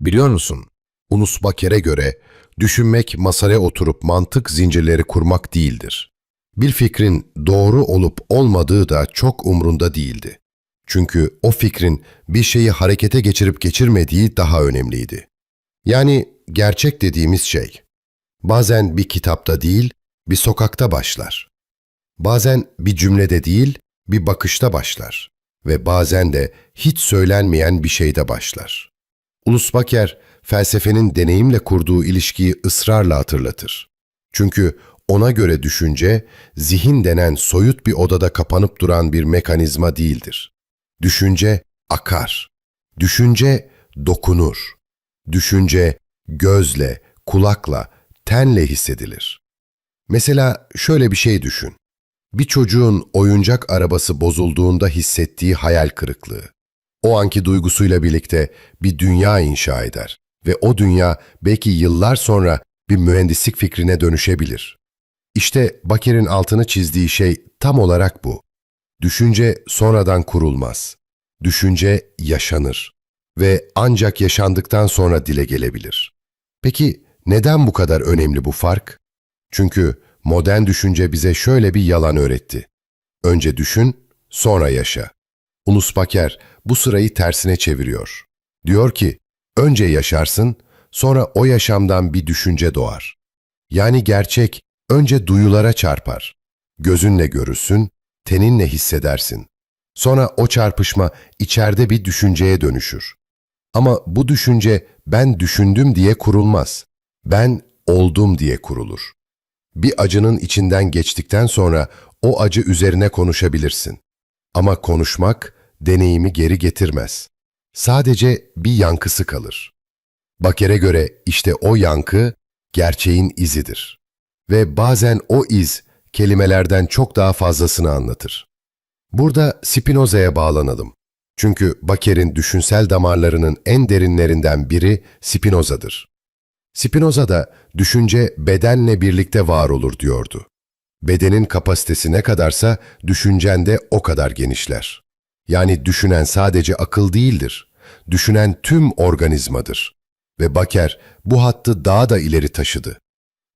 Biliyor musun? Unus Baker'e göre düşünmek masaya oturup mantık zincirleri kurmak değildir. Bir fikrin doğru olup olmadığı da çok umrunda değildi. Çünkü o fikrin bir şeyi harekete geçirip geçirmediği daha önemliydi. Yani gerçek dediğimiz şey bazen bir kitapta değil, bir sokakta başlar. Bazen bir cümlede değil, bir bakışta başlar ve bazen de hiç söylenmeyen bir şeyde başlar. Ulus Baker, felsefenin deneyimle kurduğu ilişkiyi ısrarla hatırlatır. Çünkü ona göre düşünce, zihin denen soyut bir odada kapanıp duran bir mekanizma değildir. Düşünce akar. Düşünce dokunur. Düşünce gözle, kulakla, tenle hissedilir. Mesela şöyle bir şey düşün. Bir çocuğun oyuncak arabası bozulduğunda hissettiği hayal kırıklığı. O anki duygusuyla birlikte bir dünya inşa eder ve o dünya belki yıllar sonra bir mühendislik fikrine dönüşebilir. İşte Baker'in altını çizdiği şey tam olarak bu. Düşünce sonradan kurulmaz. Düşünce yaşanır ve ancak yaşandıktan sonra dile gelebilir. Peki neden bu kadar önemli bu fark? Çünkü modern düşünce bize şöyle bir yalan öğretti. Önce düşün, sonra yaşa. Baker bu sırayı tersine çeviriyor. Diyor ki, önce yaşarsın, sonra o yaşamdan bir düşünce doğar. Yani gerçek önce duyulara çarpar. Gözünle görürsün, teninle hissedersin. Sonra o çarpışma içeride bir düşünceye dönüşür. Ama bu düşünce ben düşündüm diye kurulmaz. Ben oldum diye kurulur. Bir acının içinden geçtikten sonra o acı üzerine konuşabilirsin. Ama konuşmak deneyimi geri getirmez. Sadece bir yankısı kalır. Baker'e göre işte o yankı gerçeğin izidir. Ve bazen o iz kelimelerden çok daha fazlasını anlatır. Burada Spinoza'ya bağlanalım. Çünkü Baker'in düşünsel damarlarının en derinlerinden biri Spinoza'dır. Spinoza da düşünce bedenle birlikte var olur diyordu. Bedenin kapasitesi ne kadarsa düşüncen de o kadar genişler. Yani düşünen sadece akıl değildir. Düşünen tüm organizmadır. Ve Baker bu hattı daha da ileri taşıdı.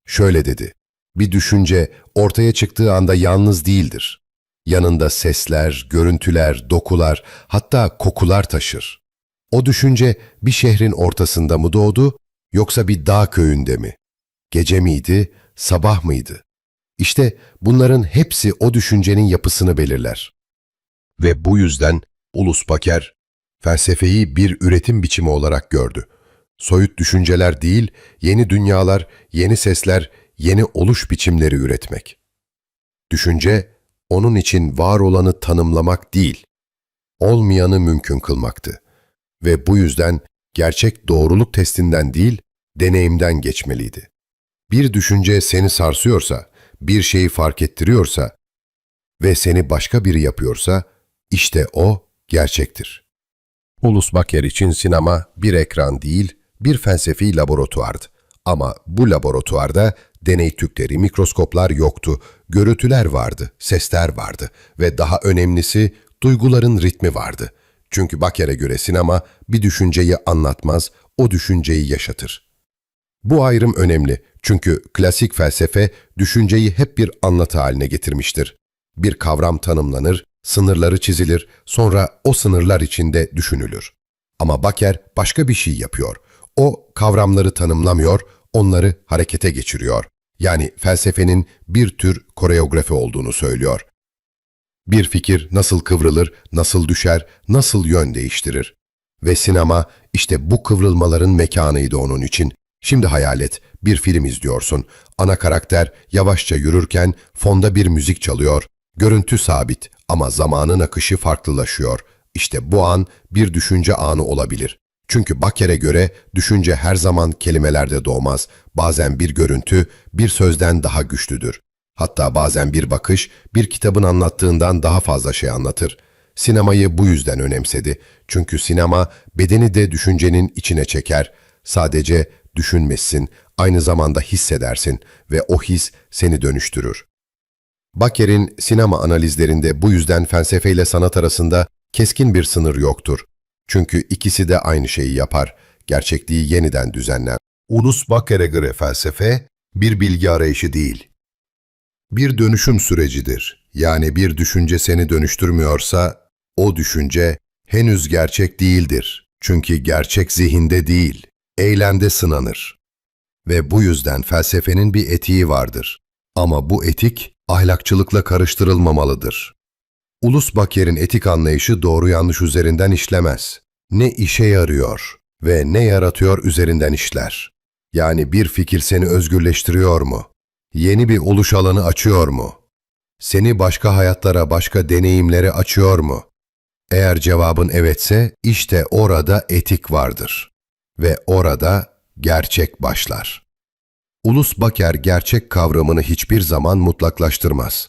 Şöyle dedi, bir düşünce ortaya çıktığı anda yalnız değildir. Yanında sesler, görüntüler, dokular, hatta kokular taşır. O düşünce bir şehrin ortasında mı doğdu, yoksa bir dağ köyünde mi? Gece miydi, sabah mıydı? İşte bunların hepsi o düşüncenin yapısını belirler. Ve bu yüzden Ulus Baker, felsefeyi bir üretim biçimi olarak gördü. Soyut düşünceler değil, yeni dünyalar, yeni sesler, yeni oluş biçimleri üretmek. Düşünce, onun için var olanı tanımlamak değil, olmayanı mümkün kılmaktı. Ve bu yüzden gerçek doğruluk testinden değil, deneyimden geçmeliydi. Bir düşünce seni sarsıyorsa, bir şeyi fark ettiriyorsa ve seni başka biri yapıyorsa, işte o gerçektir. Ulus Baker için sinema bir ekran değil, bir felsefi laboratuvardı. Ama bu laboratuvarda deney tükleri, mikroskoplar yoktu, görüntüler vardı, sesler vardı ve daha önemlisi duyguların ritmi vardı. Çünkü Baker'e göre sinema bir düşünceyi anlatmaz, o düşünceyi yaşatır. Bu ayrım önemli çünkü klasik felsefe düşünceyi hep bir anlatı haline getirmiştir. Bir kavram tanımlanır, sınırları çizilir, sonra o sınırlar içinde düşünülür. Ama Baker başka bir şey yapıyor. O kavramları tanımlamıyor, onları harekete geçiriyor. Yani felsefenin bir tür koreografi olduğunu söylüyor. Bir fikir nasıl kıvrılır, nasıl düşer, nasıl yön değiştirir. Ve sinema işte bu kıvrılmaların mekanıydı onun için. Şimdi hayal et, bir film izliyorsun. Ana karakter yavaşça yürürken fonda bir müzik çalıyor. Görüntü sabit ama zamanın akışı farklılaşıyor. İşte bu an bir düşünce anı olabilir. Çünkü Baker'e göre düşünce her zaman kelimelerde doğmaz. Bazen bir görüntü bir sözden daha güçlüdür. Hatta bazen bir bakış bir kitabın anlattığından daha fazla şey anlatır. Sinemayı bu yüzden önemsedi. Çünkü sinema bedeni de düşüncenin içine çeker. Sadece düşünmezsin, aynı zamanda hissedersin ve o his seni dönüştürür. Baker'in sinema analizlerinde bu yüzden felsefeyle sanat arasında keskin bir sınır yoktur. Çünkü ikisi de aynı şeyi yapar. gerçekliği yeniden düzenler. Ulus Baker'e göre felsefe bir bilgi arayışı değil, bir dönüşüm sürecidir. Yani bir düşünce seni dönüştürmüyorsa o düşünce henüz gerçek değildir. Çünkü gerçek zihinde değil, eylemde sınanır. Ve bu yüzden felsefenin bir etiği vardır. Ama bu etik ahlakçılıkla karıştırılmamalıdır. Ulus Baker'in etik anlayışı doğru yanlış üzerinden işlemez. Ne işe yarıyor ve ne yaratıyor üzerinden işler. Yani bir fikir seni özgürleştiriyor mu? Yeni bir oluş alanı açıyor mu? Seni başka hayatlara, başka deneyimlere açıyor mu? Eğer cevabın evetse, işte orada etik vardır. Ve orada gerçek başlar. Ulus Baker gerçek kavramını hiçbir zaman mutlaklaştırmaz.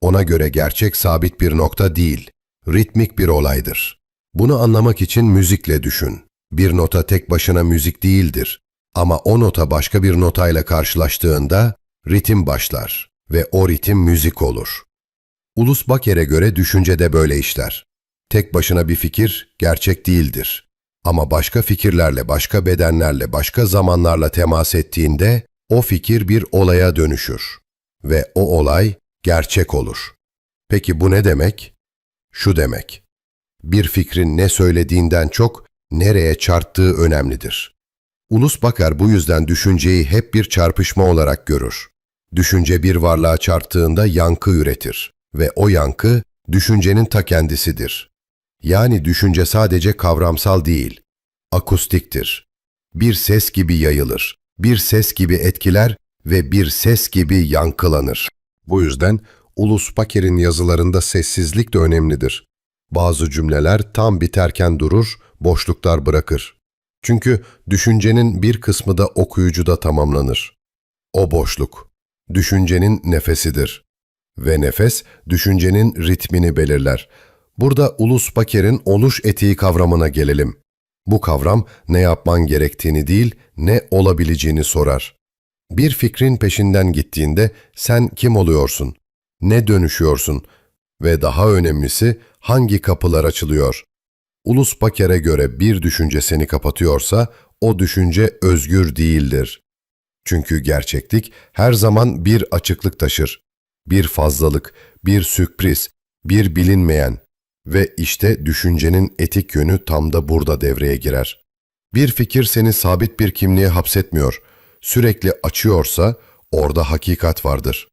Ona göre gerçek sabit bir nokta değil, ritmik bir olaydır. Bunu anlamak için müzikle düşün. Bir nota tek başına müzik değildir. Ama o nota başka bir notayla karşılaştığında ritim başlar ve o ritim müzik olur. Ulus Baker'e göre düşünce de böyle işler. Tek başına bir fikir gerçek değildir. Ama başka fikirlerle, başka bedenlerle, başka zamanlarla temas ettiğinde o fikir bir olaya dönüşür ve o olay gerçek olur. Peki bu ne demek? Şu demek. Bir fikrin ne söylediğinden çok nereye çarptığı önemlidir. Ulus Bakar bu yüzden düşünceyi hep bir çarpışma olarak görür. Düşünce bir varlığa çarptığında yankı üretir ve o yankı düşüncenin ta kendisidir. Yani düşünce sadece kavramsal değil, akustiktir. Bir ses gibi yayılır, bir ses gibi etkiler ve bir ses gibi yankılanır. Bu yüzden Ulus Baker'in yazılarında sessizlik de önemlidir. Bazı cümleler tam biterken durur, boşluklar bırakır. Çünkü düşüncenin bir kısmı da okuyucuda tamamlanır. O boşluk, düşüncenin nefesidir. Ve nefes, düşüncenin ritmini belirler. Burada Ulus Baker'in oluş etiği kavramına gelelim. Bu kavram ne yapman gerektiğini değil, ne olabileceğini sorar. Bir fikrin peşinden gittiğinde sen kim oluyorsun? Ne dönüşüyorsun? Ve daha önemlisi hangi kapılar açılıyor? Ulus Baker'e göre bir düşünce seni kapatıyorsa o düşünce özgür değildir. Çünkü gerçeklik her zaman bir açıklık taşır. Bir fazlalık, bir sürpriz, bir bilinmeyen ve işte düşüncenin etik yönü tam da burada devreye girer. Bir fikir seni sabit bir kimliğe hapsetmiyor. Sürekli açıyorsa orada hakikat vardır.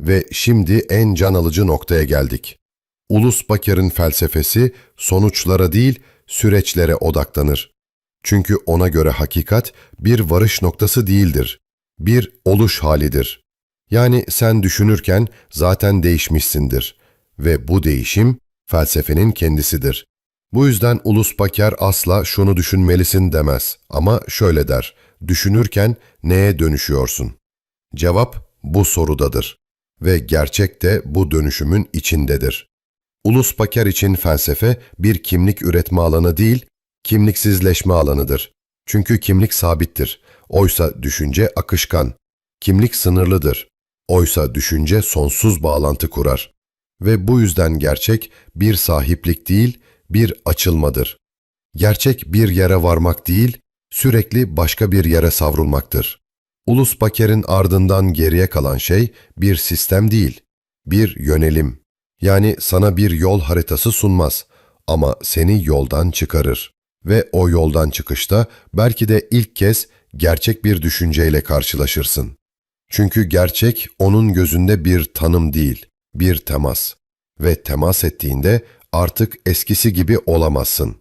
Ve şimdi en can alıcı noktaya geldik. Ulus Baker'in felsefesi sonuçlara değil süreçlere odaklanır. Çünkü ona göre hakikat bir varış noktası değildir. Bir oluş halidir. Yani sen düşünürken zaten değişmişsindir ve bu değişim felsefenin kendisidir. Bu yüzden Ulus Baker asla şunu düşünmelisin demez ama şöyle der. Düşünürken neye dönüşüyorsun? Cevap bu sorudadır ve gerçek de bu dönüşümün içindedir. Ulus Baker için felsefe bir kimlik üretme alanı değil, kimliksizleşme alanıdır. Çünkü kimlik sabittir. Oysa düşünce akışkan. Kimlik sınırlıdır. Oysa düşünce sonsuz bağlantı kurar. Ve bu yüzden gerçek bir sahiplik değil, bir açılmadır. Gerçek bir yere varmak değil, sürekli başka bir yere savrulmaktır. Ulus Baker'in ardından geriye kalan şey bir sistem değil, bir yönelim. Yani sana bir yol haritası sunmaz ama seni yoldan çıkarır. Ve o yoldan çıkışta belki de ilk kez gerçek bir düşünceyle karşılaşırsın. Çünkü gerçek onun gözünde bir tanım değil, bir temas. Ve temas ettiğinde artık eskisi gibi olamazsın.